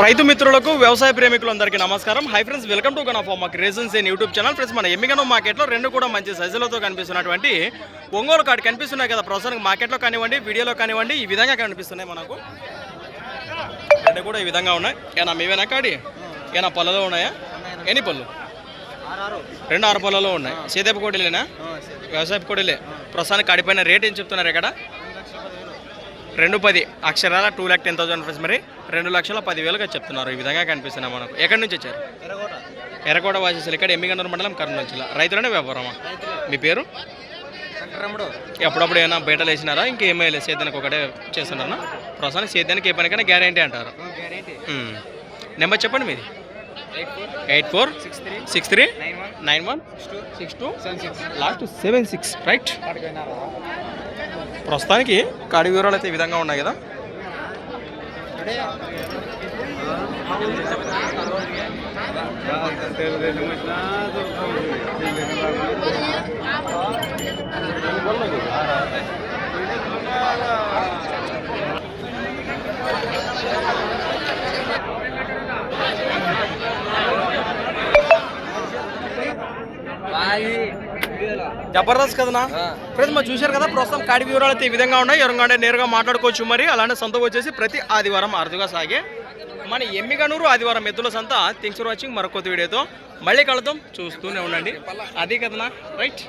రైతు మిత్రులకు వ్యవసాయ ప్రేమికులందరికీ నమస్కారం. హై ఫ్రెండ్స్ వెల్కమ్ టు గన్ ఆఫ్ మా రీజన్స్ ఇన్ యూట్యూబ్ ఛానల్ ఫ్రెండ్స్ మన ఎమ్మిగనం మార్కెట్లో రెండు కూడా మంచి సైజులతో కనిపిస్తున్నటువంటి ఒంగోలు కార్డు కనిపిస్తున్నాయి కదా. ప్రస్తుతానికి మార్కెట్లో కానివ్వండి వీడియోలో కానివ్వండి ఈ విధంగా కనిపిస్తున్నాయి మనకు. రెండు కూడా ఈ విధంగా ఉన్నాయి. ఏనా మీవేనా కాడి? ఏనా పళ్ళలో ఉన్నాయా? ఎన్ని పళ్ళు? రెండు ఆరు పళ్ళలో ఉన్నాయి. సీదేపు కోడిలేనా వ్యవసాయ కోడిలే. ప్రస్తుతానికి కాడిపోయిన రేట్ ఏం చెప్తున్నారు ఇక్కడ? రెండు పది అక్షరాల two lakh ten thousand rupees మరి రెండు లక్షల పదివేలుగా చెప్తున్నారు. ఈ విధంగా కనిపిస్తున్నాయి మనకు. ఎక్కడి నుంచి వచ్చారు? ఎర్రకోట. వాసేసారు ఇక్కడ ఎమ్మిగండూరు మండలం కర్నూలు జిల్లా. రైతులనే వ్యాపారమా? మీ పేరు? ఎప్పుడప్పుడు ఏమైనా బయటలు వేసినారా? ఇంకేమీ లేదు. సేద్యానికి ఒకటే చేస్తున్నారా? ప్రస్తుతానికి సేద్యానికి ఏ పనికైనా గ్యారంటీ అంటారు. నెంబర్ చెప్పండి మీది. Eight four. Six three. Nine one. Six two. Last seven six. Right. ప్రస్తుతానికి కాడి వివరాలు అయితే ఈ విధంగా ఉన్నాయి కదా. జబర్దస్త్ కదనా? ఫ్రెండ్స్ మరి చూశారు కదా ప్రస్తుతం కాడి వివరాలు అయితే ఈ విధంగా ఉన్నాయి. ఎవరంగా నేరుగా మాట్లాడుకోవచ్చు మరి. అలానే సొంత వచ్చేసి ప్రతి ఆదివారం అరుదుగా సాగే మన ఎమ్మిగనూరు ఆదివారం ఎద్దుల సంత. థింగ్స్ ఫర్ వాచింగ్ మరొక వీడియోతో మళ్ళీ కలుద్దాం. చూస్తూనే ఉండండి. అది కదనా? రైట్